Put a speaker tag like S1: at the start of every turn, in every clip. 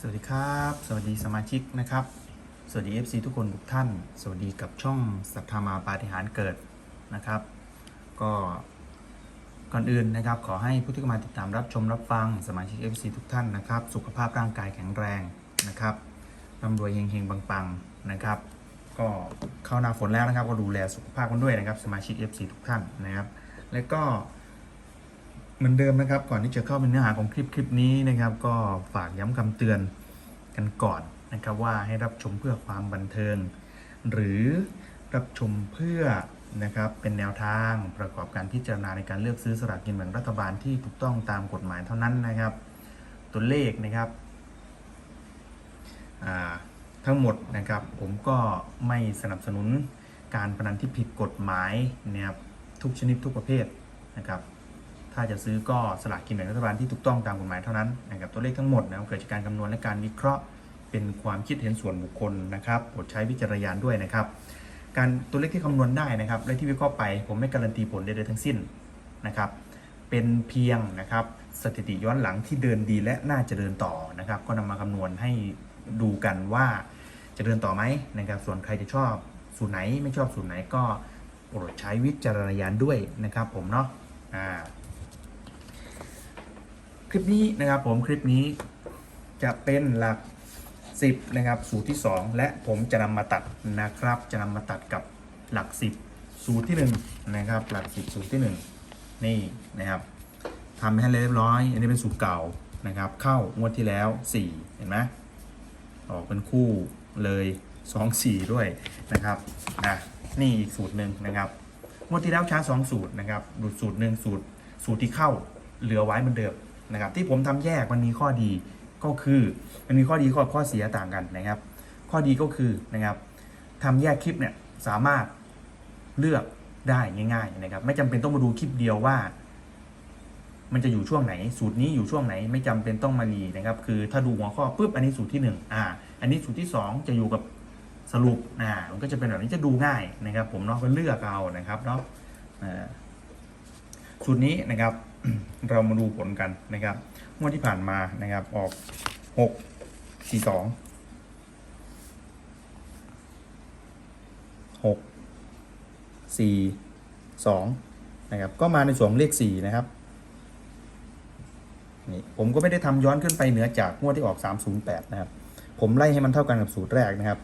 S1: สวัสดีครับ สวัสดีสมาชิกนะครับ สวัสดี FC ทุกคนทุกท่าน สวัสดีกับช่องสัทธามาปาฏิหาริเกิดนะครับ ก็ก่อนอื่นนะครับ ขอให้ผู้ที่มาติดตามรับชมรับฟังสมาชิก FC ทุกท่านนะครับ สุขภาพร่างกายแข็งแรงนะครับร่ำรวยเฮงๆปังๆนะครับ ก็เข้าหน้าฝนแล้วนะครับ ก็ดูแลสุขภาพกันด้วยนะครับ สมาชิก FC ทุกท่านนะครับ และก็ เหมือนเดิมนะครับ ก่อนที่จะเข้าเป็นเนื้อหาของคลิปคลิปนี้นะครับ ก็ฝากย้ำคำเตือนกันก่อนนะครับว่าให้รับชมเพื่อความบันเทิง หรือรับชมเพื่อนะครับเป็นแนวทางประกอบการพิจารณาในการเลือกซื้อสลากกินแบ่งรัฐบาลที่ถูกต้องตามกฎหมายเท่านั้นนะครับ ตัวเลขนะครับทั้งหมดนะครับผมก็ไม่สนับสนุนการพนันที่ผิดกฎหมายนะครับทุกชนิดทุกประเภทนะครับ ถ้าจะซื้อก็สลากกินแบ่งรัฐบาลที่ถูกต้องตามกฎหมายเท่านั้นนะครับตัวเลขทั้งหมดนะครับเกิดจากการคำนวณและการวิเคราะห์เป็นความคิดเห็นส่วนบุคคลนะครับโปรดใช้วิจารณญาณด้วยนะครับ การตัวเลขที่คำนวณได้นะครับและที่วิเคราะห์ไปผมไม่การันตีผลใดๆทั้งสิ้นนะครับเป็นเพียงนะครับสถิติย้อนหลังที่เดินดีและน่าจะเดินต่อนะครับก็นำมาคำนวณให้ดูกันว่าจะเดินต่อไหมนะครับส่วนใครจะชอบสูตรไหนไม่ชอบสูตรไหนก็โปรดใช้วิจารณญาณด้วยนะครับผมเนาะอ่า คลิปนี้นะครับผมคลิปนี้จะเป็นหลัก 10 นะครับ สูตรที่ 2 และผมจะนำมาตัดนะครับ จะนำมาตัดกับหลัก 10 สูตรที่1นะครับ หลัก 10 สูตรที่ 1 นี่นะครับทำให้เรียบร้อย อันนี้เป็นสูตรเก่านะครับ เข้างวดที่แล้ว 4 เห็นไหมออกเป็นคู่เลย2 4 ด้วยนะครับอะนี่อีกสูตรหนึ่งนะครับงวดที่แล้วช้า2สูตรนะครับดูสูตรหนึ่งสูตรสูตรที่เข้าเหลือไว้เหมือนเดิม นะครับที่ผมทำแยกมันมีข้อดีก็คือมันมีข้อดีข้อข้อเสียต่างกันนะครับ ข้อดีก็คือนะครับทำแยกคลิปเนี่ยสามารถเลือกได้ง่าย ๆนะครับ ไม่จำเป็นต้องมาดูคลิปเดียวว่า มันจะอยู่ช่วงไหน สูตรนี้อยู่ช่วงไหน ไม่จำเป็นต้องมารีนะครับ คือถ้าดูหัวข้อปุ๊บอันนี้สูตรที่หนึ่งอ่า อันนี้สูตรที่สองจะอยู่กับสรุปอ่ามันก็จะเป็นแบบนี้จะดูง่ายนะครับ ผมเนาะก็เลือกเอานะครับเนาะอ่าสูตรนี้นะครับ เรามาดูผลกันนะครับงวดที่ผ่านมานะครับ ออกหกสี่สองหกสี่สองนะครับ ก็มาในส่วนเลขสี่นะครับนี่ผมก็ไม่ได้ทำย้อนขึ้นไปเหนือจากงวดที่ออก308นะครับ ผมไล่ให้มันเท่ากันกับสูตรแรกนะครับ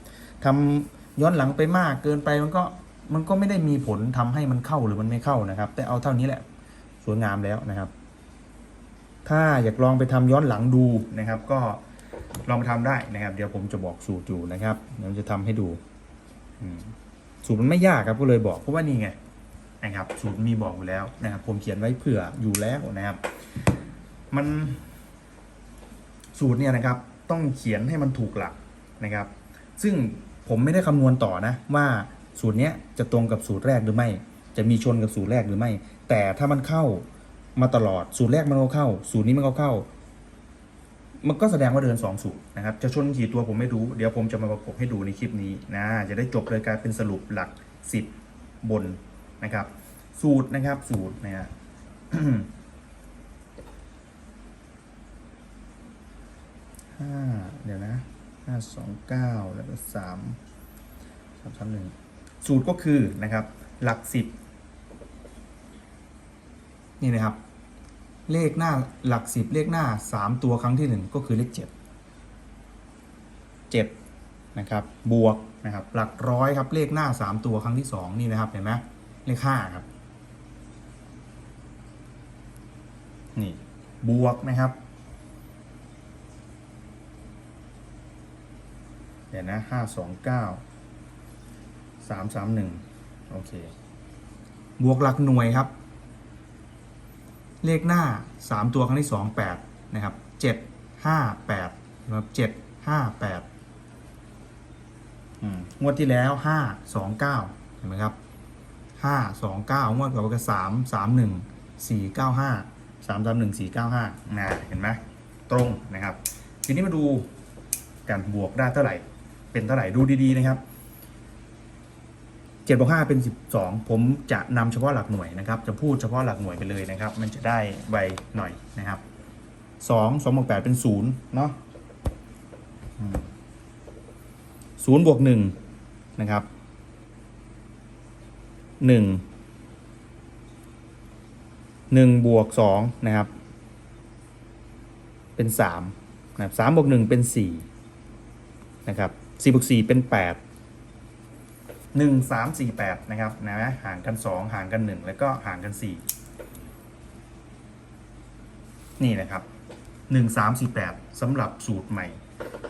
S1: ทำย้อนหลังไปมากเกินไปมันก็มันก็ไม่ได้มีผลทำให้มันเข้าหรือมันไม่เข้านะครับ แต่เอาเท่านี้แหละ สวยงามแล้วนะครับ ถ้าอยากลองไปทำย้อนหลังดูนะครับ ก็ลองไปทำได้นะครับ เดี๋ยวผมจะบอกสูตรอยู่นะครับเดี๋ยวจะทำให้ดูสูตรมันไม่ยากครับก็เลยบอกเพราะว่านี่ไงนะครับ สูตรมีบอกอยู่แล้วนะครับ ผมเขียนไว้เผื่ออยู่แล้วนะครับ มันสูตรเนี่ยนะครับ ต้องเขียนให้มันถูกหลักนะครับ ซึ่งผมไม่ได้คำนวณต่อนะว่าสูตรเนี้ยจะตรงกับสูตรแรกหรือไม่ จะมีชนกับสูตรแรกหรือไม่ แต่ถ้ามันเข้ามาตลอดสูตรแรกมันก็เข้า สูตรนี้มันก็เข้า มันก็แสดงว่าเดินสองสูตรนะครับ จะชนกี่ตัวผมไม่รู้ เดี๋ยวผมจะมาประกบให้ดูในคลิปนี้นะ จะได้จบเลยกายเป็นสรุปหลักสิบบนนะครับ สูตรนะครับ สูตรนะฮะห้าเดี๋ยวนะห้าสองเก้าแล้วก็สามสามสามหนึ่งสูตรก็คือนะครับ หลักสิบ นี่นะครับ เลขหน้าหลักสิบเลขหน้าสามตัวครั้งที่หนึ่งก็คือเลขเจ็ดเจ็ดนะครับบวกนะครับหลักร้อยครับเลขหน้าสามตัวครั้งที่สองนี่นะครับเห็นไหมเลขห้าครับนี่บวกนะครับเดี๋ยวนะห้าสองเก้าสามสามหนึ่งโอเค บวกหลักหน่วยครับ เลขหน้าสามตัวครั้งที่สองแปดนะครับเจ็ดห้าแปดนะครับเจ็ดห้าแปดงวดที่แล้วห้าสองเก้าเห็นไหมครับห้าสองเก้างวดก่อนก็สามสามหนึ่งสี่เก้าห้าสามสามหนึ่งสี่เก้าห้านะเห็นไหมตรงนะครับ ทีนี้มาดูการบวกได้เท่าไหร่ เป็นเท่าไหร่ดูดีๆนะครับ เจ็ดบวกห้าเป็นสิบสองผมจะนำเฉพาะหลักหน่วยนะครับ จะพูดเฉพาะหลักหน่วยไปเลยนะครับ มันจะได้ไวหน่อยนะครับสองสองบวกแปดเป็นศูนย์เนาะศูนย์บวกหนึ่งนะครับหนึ่งหนึ่งบวกสองนะครับ เป็นสามนะครับสามบวกหนึ่งเป็นสี่นะครับสี่บวกสี่เป็นแปด หนึ่งสามสี่แปดนะครับนะห่างกันสองห่างกันหนึ่งแล้วก็ห่างกันสี่นี่นะครับหนึ่งสามสี่แปดสำหรับสูตรใหม่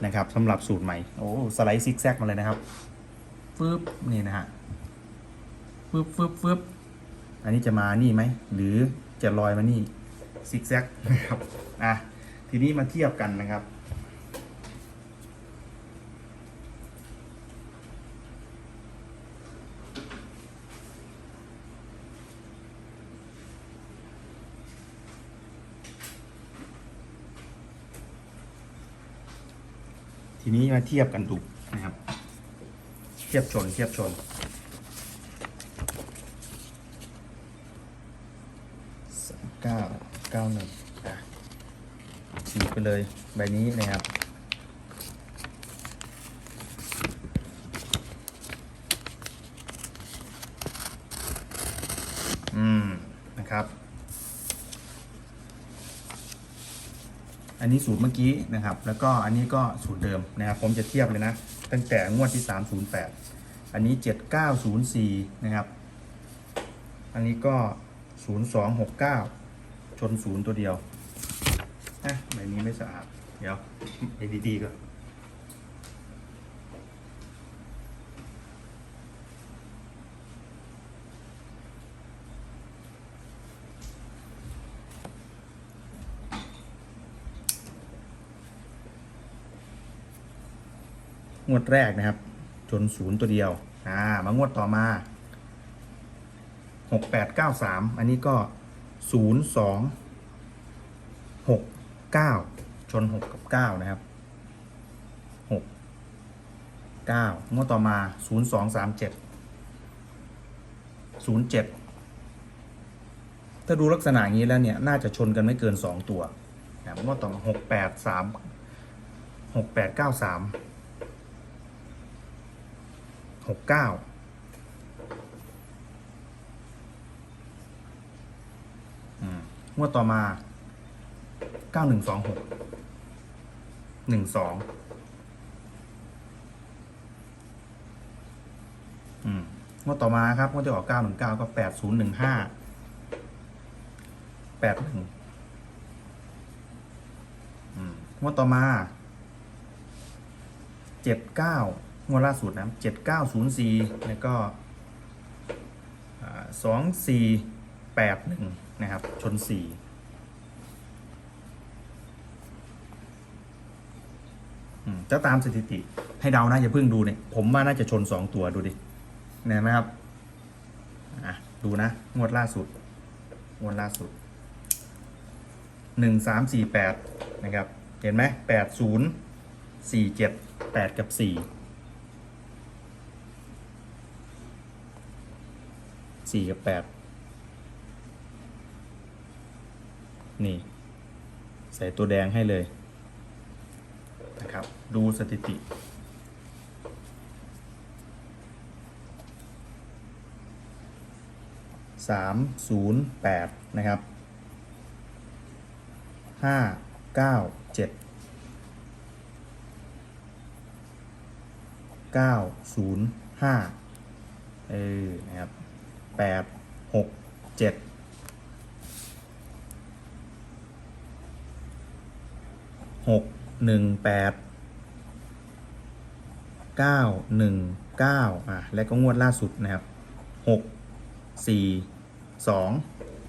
S1: นะครับสำหรับสูตรใหม่ โอ้ สไลด์ซิกแซกมาเลยนะครับฟึบนี่นะฮะฟึบฟึบฟึบอันนี้จะมานี่ไหม หรือจะลอยมานี่ซิกแซกนะครับ อะ ทีนี้มาเทียบกันนะครับ ทีนี้มาเทียบกันดูนะครับ เทียบชนเทียบชน เก้าเก้าหนึ่งฉีกไปเลยใบนี้นะครับ อืม นะครับ อันนี้สูตรเมื่อกี้นะครับ แล้วก็อันนี้ก็สูตรเดิมนะครับ ผมจะเทียบเลยนะ ตั้งแต่งวดที่ 308 อันนี้ 7904 นะครับ อันนี้ก็ 0269 ชนศูนย์ตัวเดียวนะใบนี้ไม่สะอาด เดี๋ยวไอ้ดีๆก่อน งวดแรกนะครับชนศูนย์ตัวเดียว อ่า มางวดต่อมาหกแปดเก้าสามอันนี้ก็ศูนย์สองหกเก้าชนหกกับเก้านะครับหกเก้างวดต่อมาศูนย์สองสามเจ็ดศูนย์เจ็ดถ้าดูลักษณะนี้แล้วเนี่ย น่าจะชนกันไม่เกินสองตัวนะงวดต่อมาหกแปดสามหกแปดเก้าสาม หกเก้าอืมงวดต่อมาเก้าหนึ่งสองหกหนึ่งสองอืมงวดต่อมาครับงวดที่ออกเก้าหนึ่งเก้าก็แปดศูนย์หนึ่งห้าแปดหนึ่งงวดต่อมาเจ็ดเก้า งวดล่าสุดนะเจ็ดเก้าศูนย์สี่แล้วก็สองสี่แปดหนึ่งนะครับ ชนสี่จะตามสถิติให้เดานะอย่าเพิ่งดูเนี่ย ผมว่าน่าจะชนสองตัวดูดิเห็นไหมครับดูนะ งวดล่าสุด งวดล่าสุดหนึ่งสามสี่แปดนะครับ เห็นไหมแปดศูนย์สี่เจ็ดแปดกับสี่ สี่กับแปดนี่ ใส่ตัวแดงให้เลยนะครับ ดูสถิติ สามศูนย์แปดนะครับ ห้าเก้าเจ็ด เก้าศูนย์ห้าเออนะครับ แปดหกเจ็ดหกหนึ่งแปดเก้าหนึ่งเก้าอะและก็งวดล่าสุดนะครับหกสี่สอง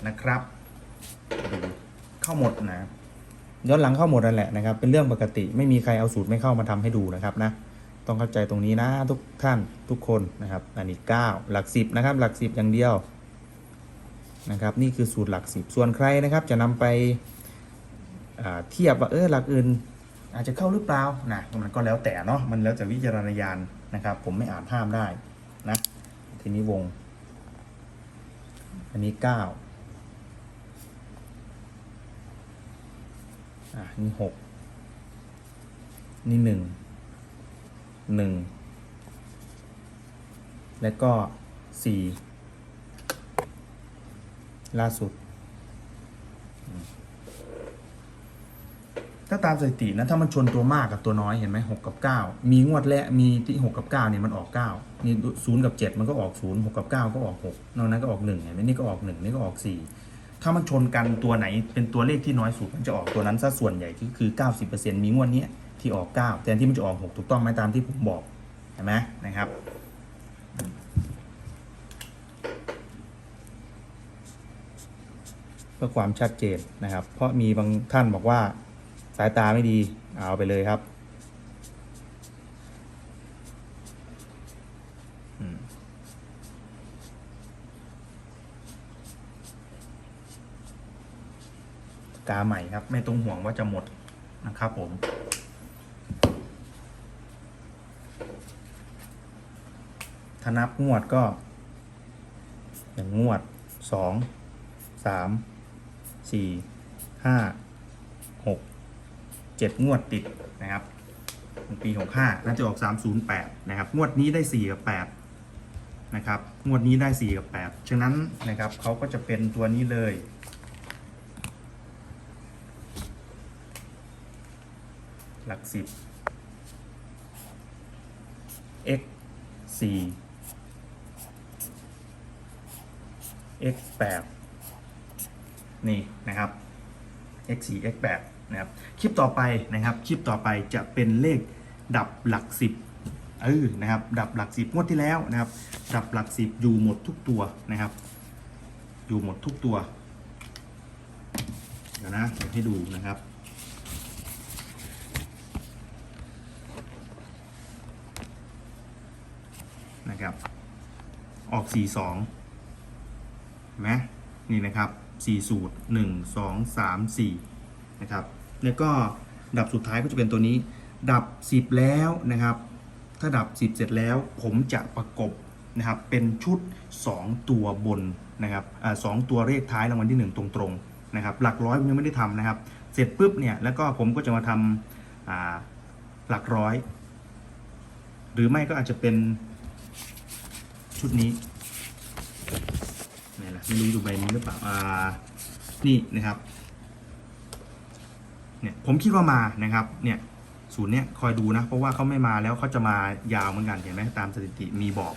S1: นะครับเข้าหมดนะย้อนหลังเข้าหมดนั่นแหละนะครับ เป็นเรื่องปกติไม่มีใครเอาสูตรไม่เข้ามาทำให้ดูนะครับนะ ต้องเข้าใจตรงนี้นะทุกท่านทุกคนนะครับ อันนี้ 9 หลัก 10 นะครับ หลัก 10 อย่างเดียวนะครับ นี่คือสูตรหลัก 10 ส่วนใครนะครับ จะนำไปเทียบว่าเออหลักอื่น อาจจะเข้าหรือเปล่านะมันก็แล้วแต่เนาะมันแล้วแต่วิจารณญาณนะครับ ผมไม่อ่าจห้ามได้นะทีนี้วง อันนี้ 9อะนี่ 6 นี่ 1 หนึ่งและก็สี่ล่าสุด ถ้าตามสถิตินะ ถ้ามันชนตัวมากกับตัวน้อยเห็นไหมหกกับเก้ามีงวดแรกมีที่หกกับเก้าเนี่ยมันออกเก้ามีศูนย์กับเจ็ดมันก็ออกศูนย์หกกับเก้าก็ออกหกนอกนั้นก็ออกหนึ่งเห็นไหมนี่ก็ออกหนึ่งนี่ก็ออกสี่ถ้ามันชนกันตัวไหนเป็นตัวเลขที่น้อยสุดมันจะออกตัวนั้นซะส่วนใหญ่ก็คือเก้าสิบเปอร์เซ็นต์มีงวดเนี้ย ที่ออกเก้าแทนที่มันจะออกหกถูกต้องไหมตามที่ผมบอกเห็นไหมนะครับเพื่อความชัดเจนนะครับ เพราะมีบางท่านบอกว่าสายตาไม่ดีเอาไปเลยครับกาใหม่ครับ ไม่ต้องห่วงว่าจะหมดนะครับผม ถ้านับงวดก็หนึ่งงวดสองสามสี่ห้าหกเจ็ดงวดติดนะครับปีหกห้าน่าจะออกสามศูนย์แปดนะครับ งวดนี้ได้สี่กับแปดนะครับ งวดนี้ได้สี่กับแปดฉะนั้นนะครับเขาก็จะเป็นตัวนี้เลยหลักสิบ x สี่ x แปดนี่นะครับ x 4 x 8นะครับ คลิปต่อไปนะครับ คลิปต่อไปจะเป็นเลขดับหลักสิบเออนะครับ ดับหลักสิบงวดที่แล้วนะครับ ดับหลักสิบอยู่หมดทุกตัวนะครับ อยู่หมดทุกตัว เดี๋ยวนะเดี๋ยวให้ดูนะครับนะครับ ออก 4 2 นไหมนี่นะครับ 4 สูตร 1 2 3 4 นะครับ แล้วก็ดับสุดท้ายก็จะเป็นตัวนี้ ดับ 10 แล้วนะครับ ถ้าดับ 10 เสร็จแล้ว ผมจะประกบนะครับ เป็นชุด 2 ตัวบนนะครับอสองตัวเลขท้ายรางวัลที่ 1 ตรงๆนะครับ หลักร้อยผมยังไม่ได้ทำนะครับ เสร็จปุ๊บเนี่ย แล้วก็ผมก็จะมาทำอ่าหลักร้อย หรือไม่ก็อาจจะเป็นชุดนี้ ไม่รู้ดูใบนี้หรือเปล่าอ่านี่นะครับเนี่ยผมคิดว่ามานะครับเนี่ยศูนย์เนี่ยคอยดูนะ เพราะว่าเขาไม่มาแล้วเขาจะมายาวเหมือนกันเห็นไหมตามสถิติมีบอก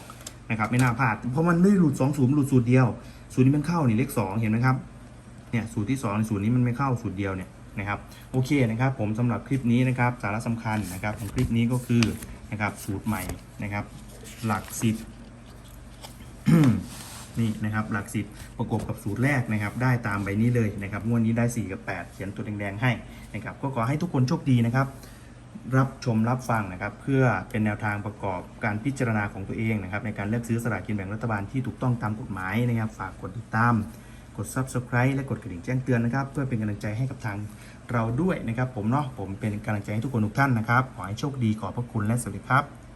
S1: นะครับไม่น่าพลาดเพราะมันไม่หลุดสองศูนย์หลุดสูตรเดียวสูตรนี้มันเข้านี่เลขสองเห็นไหมครับเนี่ยสูตรที่สองสูตรนี้มันไม่เข้าสูตรเดียวเนี่ยนะครับโอเคนะครับ ผมสำหรับคลิปนี้นะครับสาระสำคัญนะครับของคลิปนี้ก็คือนะครับสูตรใหม่นะครับ หลักสิบ นี่นะครับหลักสิบประกบกับสูตรแรกนะครับได้ตามใบนี้เลยนะครับงวดนี้ได้ 4 กับ 8 เขียนตัวแดงๆให้นะครับก็ขอให้ทุกคนโชคดีนะครับรับชมรับฟังนะครับเพื่อเป็นแนวทางประกอบการพิจารณาของตัวเองนะครับในการเลือกซื้อสลากกินแบ่งรัฐบาลที่ถูกต้องตามกฎหมายนะครับฝากกดติดตามกด subscribe และกดกระดิ่งแจ้งเตือนนะครับเพื่อเป็นกำลังใจให้กับทางเราด้วยนะครับ ผมเนาะผมเป็นกำลังใจให้ทุกคนทุกท่านนะครับขอให้โชคดีขอบพระคุณและสวัสดีครับ